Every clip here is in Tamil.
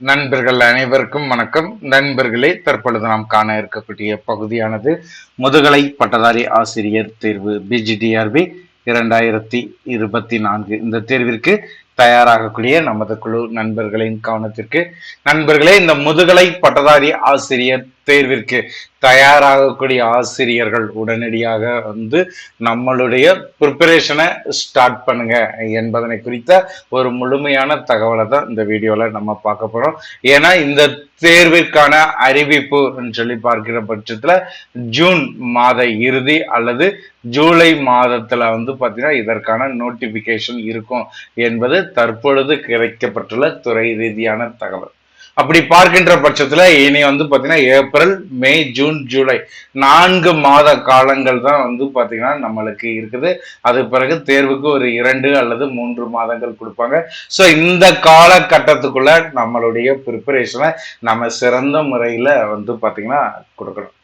நண்பர்கள் அனைவருக்கும் வணக்கம். நண்பர்களே தற்பொழுது நாம் காண இருக்கக்கூடிய பகுதியானது முதுகலை பட்டதாரி ஆசிரியர் தேர்வு பிஜிடிஆர்பி இரண்டாயிரத்தி இருபத்தி நான்கு. இந்த தேர்விற்கு தயாராகக்கூடிய நமது குழு நண்பர்களின் கவனத்திற்கு. நண்பர்களே இந்த முதுகலை பட்டதாரி ஆசிரியர் தேர்விற்கு தயாராகக்கூடிய ஆசிரியர்கள் உடனடியாக வந்து நம்மளுடைய ப்ரிப்பரேஷனை ஸ்டார்ட் பண்ணுங்க என்பதனை குறித்த ஒரு முழுமையான தகவலை தான் இந்த வீடியோல நம்ம பார்க்க போறோம். ஏன்னா இந்த தேர்விற்கான அறிவிப்பு சொல்லி பார்க்கிற பட்சத்துல ஜூன் மாத இறுதி அல்லது ஜூலை மாதத்துல வந்து பாத்தீங்கன்னா இதற்கான நோட்டிபிகேஷன் இருக்கும் என்பது தற்பொழுது கிடைக்கப்பட்டுள்ள துறை ரீதியான தகவல். அப்படி பார்க்கின்ற பட்சத்துல இனி வந்து பாத்தீங்கன்னா ஏப்ரல் மே ஜூன் ஜூலை நான்கு மாத காலங்கள் தான் வந்து பாத்தீங்கன்னா நம்மளுக்கு இருக்குது. அது பிறகு தேர்வுக்கு ஒரு இரண்டு அல்லது மூன்று மாதங்கள் கொடுப்பாங்க. ஸோ இந்த காலகட்டத்துக்குள்ள நம்மளுடைய ப்ரிப்பரேஷனை நம்ம சிறந்த முறையில வந்து பாத்தீங்கன்னா கொடுக்கணும்.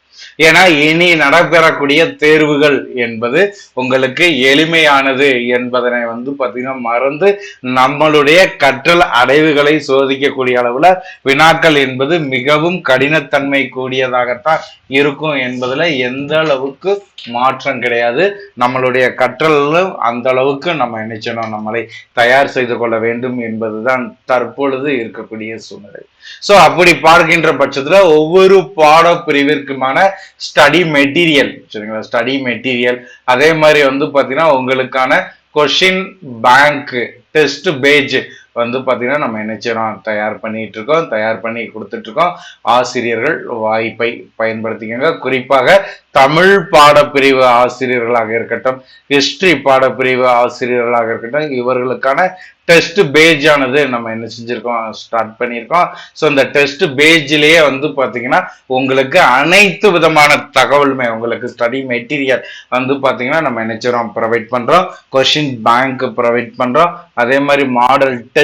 ஏன்னா இனி நடைபெறக்கூடிய தேர்வுகள் என்பது உங்களுக்கு எளிமையானது என்பதனை வந்து பார்த்தீங்கன்னா மறந்து நம்மளுடைய கற்றல் அடைவுகளை சோதிக்கக்கூடிய அளவில் வினாக்கள் என்பது மிகவும் கடினத்தன்மை கூடியதாகத்தான் இருக்கும் என்பதில் எந்த அளவுக்கு மாற்றம் கிடையாது. நம்மளுடைய கற்றலும் அந்த அளவுக்கு நம்ம நினைச்சணும் நம்மளை தயார் செய்து கொள்ள வேண்டும் என்பதுதான் தற்பொழுது இருக்கக்கூடிய சூழ்நிலை. ஸோ அப்படி பார்க்கின்ற பட்சத்தில் ஒவ்வொரு பாடப்பிரிவிற்குமான ஸ்டடி மெட்டீரியல் சரிங்களா? ஸ்டடி மெட்டீரியல் அதே மாதிரி வந்து பாத்தீங்கன்னா உங்களுக்கான கொஷின் பேங்க் டெஸ்ட் பேஜ் வந்து பார்த்திங்கன்னா நம்ம என்ன செய்யறோம்? தயார் பண்ணிட்டு இருக்கோம் தயார் பண்ணி கொடுத்துட்டு இருக்கோம் ஆசிரியர்கள் வாய்ப்பை பயன்படுத்திக்கோங்க. குறிப்பாக தமிழ் பாடப்பிரிவு ஆசிரியர்களாக இருக்கட்டும் ஹிஸ்ட்ரி பாடப்பிரிவு ஆசிரியர்களாக இருக்கட்டும் இவர்களுக்கான டெஸ்ட் பேஜ் ஆனது நம்ம என்ன செஞ்சுருக்கோம்? ஸ்டார்ட் பண்ணியிருக்கோம். ஸோ இந்த டெஸ்ட் பேஜிலேயே வந்து பார்த்தீங்கன்னா உங்களுக்கு அனைத்து விதமான தகவலுமே உங்களுக்கு ஸ்டடி மெட்டீரியல் வந்து பார்த்தீங்கன்னா நம்ம நினைச்சிரோம் ப்ரொவைட் பண்ணுறோம் கொஷின் பேங்க் ப்ரொவைட் பண்ணுறோம் அதே மாதிரி மாடல் டெஸ்ட்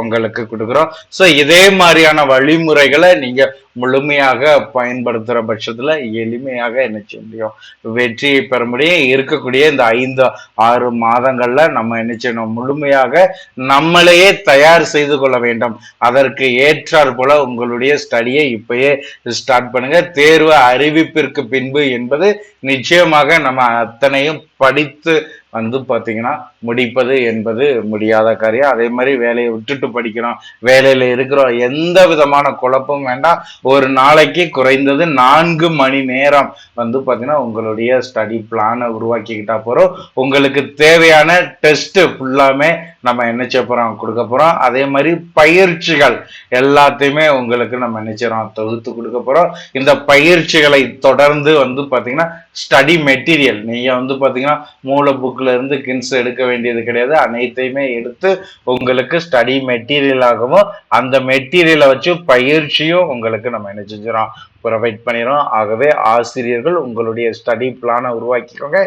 உங்களுக்கு கொடுக்குறோம். ஸோ இதே மாதிரியான வழிமுறைகளை நீங்க முழுமையாக பயன்படுத்துகிற பட்சத்தில் எளிமையாக என்ன செய்ய முடியும்? வெற்றியை பெற முடியும். இருக்கக்கூடிய இந்த ஐந்து ஆறு மாதங்களில் நம்ம என்ன செய்யணும்? முழுமையாக நம்மளையே தயார் செய்து கொள்ள வேண்டும். அதற்கு ஏற்றாற் போல உங்களுடைய ஸ்டடியை இப்பயே ஸ்டார்ட் பண்ணுங்க. தேர்வு அறிவிப்பிற்கு பின்பு என்பது நிச்சயமாக நம்ம அத்தனையும் படித்து வந்து பார்த்தீங்கன்னா முடிப்பது என்பது முடியாத காரியம். அதே மாதிரி வேலையை விட்டுட்டு படிக்கிறோம் வேலையில இருக்கிறோம் எந்த விதமான குழப்பம் வேண்டாம். ஒரு நாளைக்கு குறைந்தது நான்கு மணி நேரம் வந்து பார்த்தீங்கன்னா உங்களுடைய ஸ்டடி பிளானை உருவாக்கிக்கிட்டா போகிறோம் உங்களுக்கு தேவையான டெஸ்ட்டு ஃபுல்லாமே நம்ம என்ன செய்யறோம் கொடுக்க போறோம். அதே மாதிரி பயிற்சிகள் எல்லாத்தையுமே உங்களுக்கு நம்ம என்ன செய்யறோம் தொகுத்து கொடுக்க போறோம். இந்த பயிற்சிகளை தொடர்ந்து வந்து பாத்தீங்கன்னா ஸ்டடி மெட்டீரியல் நீங்க வந்து பாத்தீங்கன்னா மூல புக்ல இருந்து கின்ஸ் எடுக்க வேண்டியது கிடையாது. அனைத்தையுமே எடுத்து உங்களுக்கு ஸ்டடி மெட்டீரியலாகவும் அந்த மெட்டீரியலை வச்சு பயிற்சியும் உங்களுக்கு நம்ம என்ன செஞ்சிடறோம் ப்ரொவைட் பண்ணிடுறோம். ஆகவே ஆசிரியர்கள் உங்களுடைய ஸ்டடி பிளானை உருவாக்கிக்கோங்க.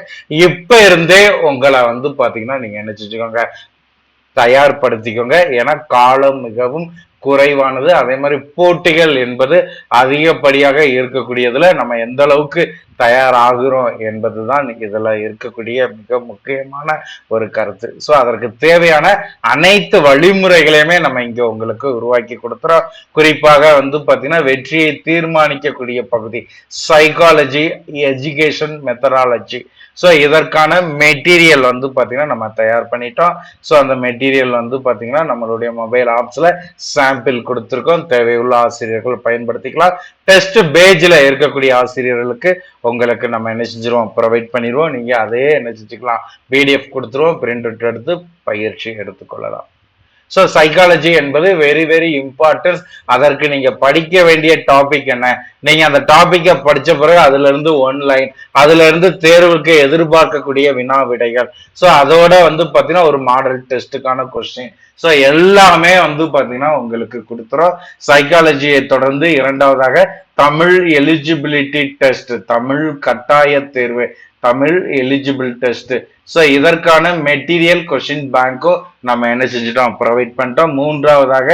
இப்போ இருந்தே உங்களை வந்து பார்த்தீங்கன்னா நீங்கள் என்ன செஞ்சுக்கோங்க தயார்படுத்திக்கோங்க. ஏன்னா காலம் மிகவும் குறைவானது. அதே மாதிரி போட்டிகள் என்பது அதிகப்படியாக இருக்கக்கூடியதுல நம்ம எந்த அளவுக்கு தயாராகிறோம் என்பதுதான் இதுல இருக்கக்கூடிய மிக முக்கியமான ஒரு கருத்து. ஸோ அதற்கு தேவையான அனைத்து வழிமுறைகளையுமே நம்ம இங்க உங்களுக்கு உருவாக்கி கொடுத்துறோம். குறிப்பாக வந்து பாத்தீங்கன்னா வெற்றியை தீர்மானிக்கக்கூடிய பகுதி சைக்காலஜி எஜுகேஷன் மெத்தடாலஜி ஸோ இதற்கான மெட்டீரியல் வந்து பார்த்தீங்கன்னா நம்ம தயார் பண்ணிட்டோம். ஸோ அந்த மெட்டீரியல் வந்து பார்த்தீங்கன்னா நம்மளுடைய மொபைல் ஆப்ஸில் சாம்பிள் கொடுத்துருக்கோம். தேவையுள்ள ஆசிரியர்கள் பயன்படுத்திக்கலாம். டெஸ்ட் பேஜில் இருக்கக்கூடிய ஆசிரியர்களுக்கு உங்களுக்கு நம்ம என்ன செஞ்சிருவோம்? ப்ரொவைட் பண்ணிடுவோம் நீங்கள் அதே என்ன செஞ்சுக்கலாம்? பிடிஎஃப் கொடுத்துருவோம். பிரிண்ட் அவுட் எடுத்து பயிற்சி எடுத்துக்கொள்ளலாம் ஸோ சைக்காலஜி என்பது வெரி வெரி இம்பார்ட்டன்ஸ் அதற்கு நீங்க படிக்க வேண்டிய டாபிக் என்ன? நீங்க அந்த டாபிக்கை படிச்ச பிறகு அதுல இருந்து ஒன் லைன் அதுல இருந்து தேர்வுக்கு எதிர்பார்க்கக்கூடிய வினா விடைகள் ஸோ அதோட வந்து பாத்தீங்கன்னா ஒரு மாடல் டெஸ்ட்டுக்கான கொஸ்டின் ஸோ எல்லாமே வந்து பாத்தீங்கன்னா உங்களுக்கு கொடுத்துரும் சைக்காலஜியை தொடர்ந்து இரண்டாவதாக தமிழ் எலிஜிபிலிட்டி டெஸ்ட் தமிழ் கட்டாய தேர்வு தமிழ் எலிஜிபிள் டெஸ்ட் ஸோ இதற்கான மெட்டீரியல் கொஷின் பேங்க்கும் நம்ம என்ன செஞ்சுட்டோம்? ப்ரொவைட் பண்ணிட்டோம். மூன்றாவதாக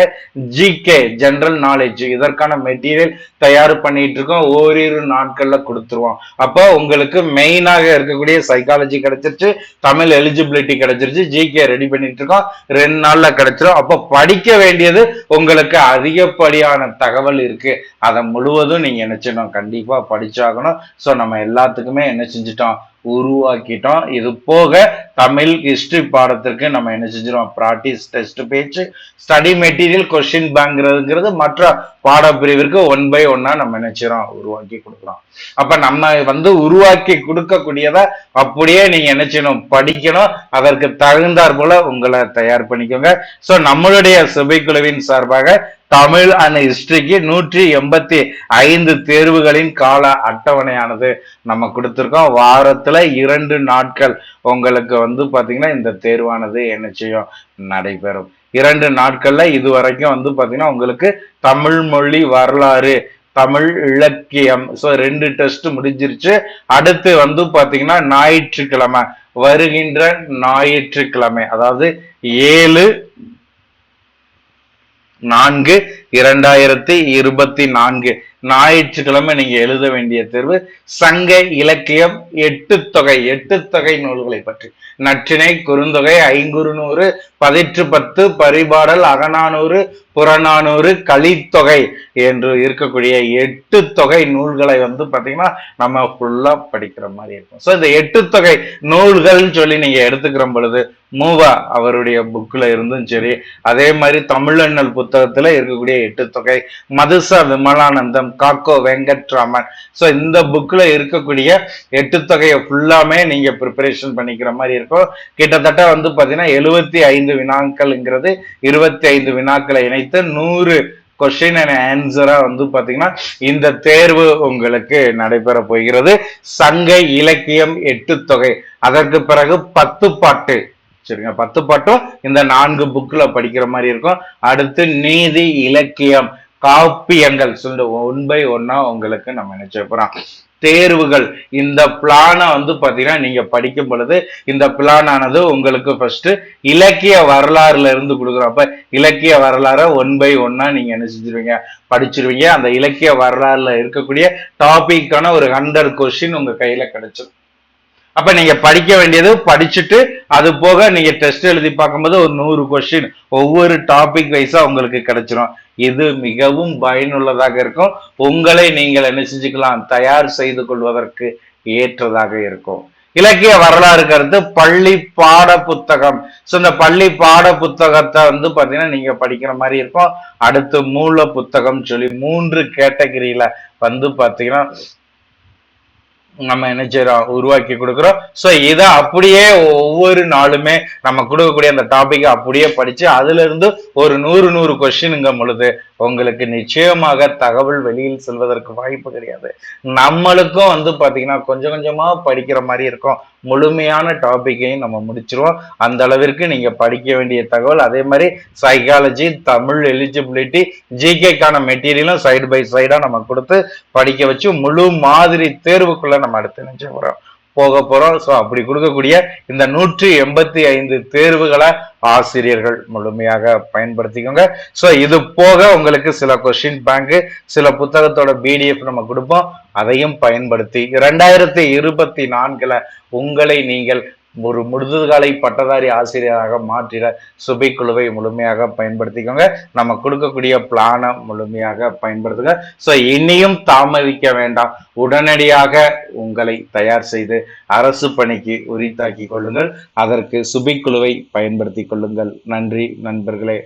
ஜிகே ஜென்ரல் நாலேஜ் இதற்கான மெட்டீரியல் தயார் பண்ணிட்டு இருக்கோம் ஓரிரு நாட்களில் கொடுத்துருவோம். அப்போ உங்களுக்கு மெயினாக இருக்கக்கூடிய சைக்காலஜி கிடைச்சிருச்சு தமிழ் எலிஜிபிலிட்டி கிடைச்சிருச்சு ஜிகே ரெடி பண்ணிட்டு இருக்கோம் ரெண்டு நாளில் கிடைச்சிரும். அப்போ படிக்க வேண்டியது உங்களுக்கு அதிகப்படியான தகவல் இருக்கு. அதை முழுவதும் நீங்க செய்யணும்? கண்டிப்பா படிச்சாகணும். ஸோ நம்ம எல்லாத்துக்குமே என்ன செஞ்சிட்டோம்? உருவாக்கிட்டோம். இது போக தமிழ் ஹிஸ்டரி பாடத்திற்கு நம்ம என்ன செஞ்சிடும் ப்ராக்டிஸ் டெஸ்ட் பேச்சு ஸ்டடி மெட்டீரியல் கொஸ்டின் பேங்கிறதுங்கிறது மற்ற பாடப்பிரிவிற்கு ஒன் பை ஒன்னா நம்ம நினைச்சிடும் உருவாக்கி கொடுக்குறோம். அப்ப நம்ம வந்து உருவாக்கி கொடுக்கக்கூடியத அப்படியே நீங்க நினைச்சணும் படிக்கணும். அதற்கு தகுந்தார் போல உங்களை தயார் பண்ணிக்கோங்க. சோ நம்மளுடைய சபைக்குழுவின் சார்பாக தமிழ் அண்ட் ஹிஸ்டரிக்கு நூற்றி எண்பத்தி ஐந்து தேர்வுகளின் கால அட்டவணையானது நம்ம கொடுத்துருக்கோம். வாரத்தில் இரண்டு நாட்கள் உங்களுக்கு வந்து பாத்தீங்கன்னா இந்த தேர்வானது என்ன செய்யும்? நடைபெறும். இரண்டு நாட்கள்ல இது வரைக்கும் வந்து பாத்தீங்கன்னா உங்களுக்கு தமிழ் மொழி வரலாறு தமிழ் இலக்கியம் ஸோ ரெண்டு டெஸ்ட் முடிஞ்சிருச்சு. அடுத்து வந்து பார்த்தீங்கன்னா ஞாயிற்றுக்கிழமை வருகின்ற ஞாயிற்றுக்கிழமை அதாவது ஏழு நான்கு இரண்டாயிரத்தி இருபத்தி நான்கு. ஞாயிற்றுக்கிழமை நீங்க எழுத வேண்டிய தேர்வு சங்க இலக்கியம் எட்டு தொகை எட்டு தொகை நூல்களை பற்றி. நற்றினை குறுந்தொகை ஐங்குறுநூறு பதிற்று பத்து பரிபாடல் அகநானூறு புறநானூறு கலித்தொகை என்று இருக்கக்கூடிய எட்டு தொகை நூல்களை வந்து பாத்தீங்கன்னா நம்ம ஃபுல்லா படிக்கிற மாதிரி இருக்கும். ஸோ இந்த எட்டு தொகை நூல்கள்னு சொல்லி நீங்க எடுத்துக்கிற பொழுது மூவா அவருடைய புக்கில் இருந்தும் சரி அதே மாதிரி தமிழண்ணல் புத்தகத்துல இருக்கக்கூடிய எட்டு தொகை மதுச விமலானந்தம் காக்கோ வெங்கட்ராமன். ஸோ இந்த புக்கில் இருக்கக்கூடிய எட்டு தொகையை ஃபுல்லாமே நீங்க ப்ரிப்பரேஷன் பண்ணிக்கிற மாதிரி இருக்கும். கிட்டத்தட்ட வந்து பாத்தீங்கன்னா எழுபத்தி ஐந்து வினாக்கள்ங்கிறது இருபத்தி ஐந்து வினாக்களை இணைத்து நூறு கொஸ்டின் அண்ட் ஆன்சரா வந்து பாத்தீங்கன்னா இந்த தேர்வு உங்களுக்கு நடைபெற போகிறது. சங்க இலக்கியம் எட்டு தொகை. அதற்கு பிறகு பத்து பாட்டு. சரிங்க பத்து பாட்டும் இந்த நான்கு புக்கில் படிக்கிற மாதிரி இருக்கும். அடுத்து நீதி இலக்கியம். காப்பியங்கள் சொல்லு ஒன் பை ஒன்னா உங்களுக்கு நம்ம நினைச்ச போறோம்? தேர்வுகள். இந்த பிளானை வந்து பாத்தீங்கன்னா நீங்க படிக்கும் பொழுது இந்த பிளான் ஆனது உங்களுக்கு ஃபர்ஸ்ட் இலக்கிய வரலாறுல இருந்து கொடுக்குறோம். அப்ப இலக்கிய வரலாற ஒன் பை ஒன்னா நீங்க என்ன செஞ்சிருவீங்க? படிச்சிருவீங்க. அந்த இலக்கிய வரலாறுல இருக்கக்கூடிய டாபிக்கான ஒரு ஹண்ட்ரட் கொஸ்டின் உங்க கையில கிடைச்சிடும் அப்ப நீங்க படிக்க வேண்டியது படிச்சுட்டு அது போக நீங்க டெஸ்ட் எழுதி பார்க்கும்போது ஒரு நூறு கொஸ்டின் ஒவ்வொரு டாபிக் வைஸா உங்களுக்கு கிடைச்சிரும். இது மிகவும் பயனுள்ளதாக இருக்கும். உங்களை நீங்கள் என்ன செஞ்சுக்கலாம்? தயார் செய்து கொள்வதற்கு ஏற்றதாக இருக்கும். இலக்கிய வரலாறு கருத்து பள்ளி பாட புத்தகம். ஸோ இந்த பள்ளி பாட புத்தகத்தை வந்து பாத்தீங்கன்னா நீங்க படிக்கிற மாதிரி இருக்கும். அடுத்து மூல புத்தகம் சொல்லி மூன்று கேட்டகரியில வந்து பாத்தீங்கன்னா நம்ம என்ன செய்யறோம் உருவாக்கி கொடுக்குறோம். ஸோ இதை அப்படியே ஒவ்வொரு நாளுமே நம்ம கொடுக்கக்கூடிய அந்த டாப்பிக்கை அப்படியே படிச்சு அதுல இருந்து ஒரு நூறு நூறு கொஸ்டின்ங்கும் பொழுது உங்களுக்கு நிச்சயமாக தகவல் வெளியில் செல்வதற்கு வாய்ப்பு கிடையாது. நம்மளுக்கும் வந்து பாத்தீங்கன்னா கொஞ்சம் கொஞ்சமா படிக்கிற மாதிரி இருக்கும். முழுமையான டாபிக்கையும் நம்ம முடிச்சிருவோம். அந்த அளவிற்கு நீங்க படிக்க வேண்டிய தகவல் அதே மாதிரி சைக்காலஜி தமிழ் எலிஜிபிலிட்டி ஜிகேக்கான மெட்டீரியலும் சைடு பை சைடா நம்ம கொடுத்து படிக்க வச்சு முழு மாதிரி தேர்வுக்குள்ள நம்ம அடுத்து நினைச்சு போறோம். போக போறோம். ஸோ அப்படி கொடுக்கக்கூடிய இந்த நூற்றி எண்பத்தி ஐந்து தேர்வுகளை ஆசிரியர்கள் முழுமையாக பயன்படுத்திக்கோங்க. ஸோ இது போக உங்களுக்கு சில கொஸ்டின் பேங்க்கு சில புத்தகத்தோட பிடிஎஃப் நம்ம கொடுப்போம். அதையும் பயன்படுத்தி இரண்டாயிரத்தி இருபத்தி நான்கில் உங்களை நீங்கள் ஒரு முழுதுகாலை பட்டதாரி ஆசிரியராக மாற்றிட சுபை குழுவை முழுமையாக பயன்படுத்திக்கோங்க. நம்ம கொடுக்கக்கூடிய பிளானை முழுமையாக பயன்படுத்துங்க. ஸோ இனியும் தாமதிக்க வேண்டாம். உடனடியாக உங்களை தயார் செய்து அரசு பணிக்கு உரித்தாக்கி கொள்ளுங்கள். அதற்கு சுபை குழுவை பயன்படுத்தி கொள்ளுங்கள். நன்றி நண்பர்களே.